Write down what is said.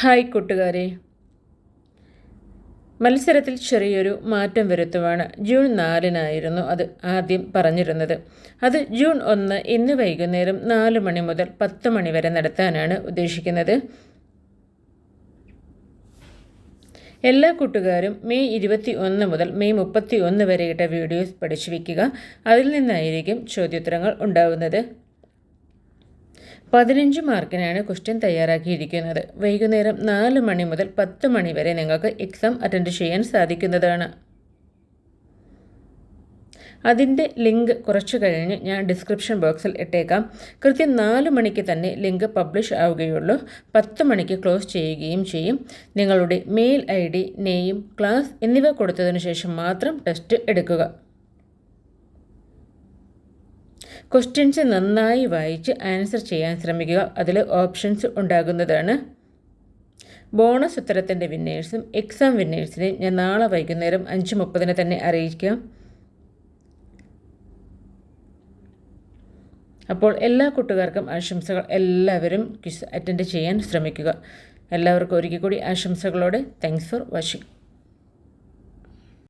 Hi കൂട്ടുകാരെ. മത്സരത്തിൽ ചെറിയൊരു മാറ്റം വരുത്തുവാണ്. ജൂൺ നാലിനായിരുന്നു അത് ആദ്യം പറഞ്ഞിരുന്നത്. അത് ജൂൺ ഒന്ന് ഇന്ന് വൈകുന്നേരം നാല് മണി മുതൽ പത്ത് മണി വരെ നടത്താനാണ് ഉദ്ദേശിക്കുന്നത്. എല്ലാ കൂട്ടുകാരും മെയ് ഇരുപത്തി ഒന്ന് മുതൽ മെയ് മുപ്പത്തി ഒന്ന് വരെയിട്ട വീഡിയോസ് പഠിച്ചു വയ്ക്കുക. അതിൽ നിന്നായിരിക്കും ചോദ്യോത്തരങ്ങൾ ഉണ്ടാവുന്നത്. പതിനഞ്ച് മാർക്കിനാണ് ക്വസ്റ്റ്യൻ തയ്യാറാക്കിയിരിക്കുന്നത്. വൈകുന്നേരം നാല് മണി മുതൽ പത്ത് മണി വരെ നിങ്ങൾക്ക് എക്സാം അറ്റൻഡ് ചെയ്യാൻ സാധിക്കുന്നതാണ്. അതിന്റെ ലിങ്ക് കുറച്ച് കഴിഞ്ഞ് ഞാൻ ഡിസ്ക്രിപ്ഷൻ ബോക്സിൽ ഇട്ടേക്കാം. കൃത്യം നാല് മണിക്ക് തന്നെ ലിങ്ക് പബ്ലിഷ് ആവുകയുള്ളൂ. പത്ത് മണിക്ക് ക്ലോസ് ചെയ്യുകയും ചെയ്യും. നിങ്ങളുടെ mail I D name class എന്നിവ കൊടുത്തതിന് ശേഷം മാത്രം ടെസ്റ്റ് എടുക്കുക. ക്വസ്റ്റ്യൻസ് നന്നായി വായിച്ച് ആൻസർ ചെയ്യാൻ ശ്രമിക്കുക. അതിൽ ഓപ്ഷൻസ് ഉണ്ടാകുന്നതാണ്. ബോണസ് ഉത്തരത്തിന്റെ വിന്നേഴ്സും എക്സാം വിന്നേഴ്സിനെയും ഞാൻ നാളെ വൈകുന്നേരം അഞ്ച് മുപ്പതിന് തന്നെ അറിയിക്കാം. അപ്പോൾ എല്ലാ കൂട്ടുകാർക്കും ആശംസകൾ. എല്ലാവരും ക്വിസ് അറ്റൻഡ് ചെയ്യാൻ ശ്രമിക്കുക. എല്ലാവർക്കും ഒരിക്കൽ കൂടി ആശംസകളോടെ. Thanks for watching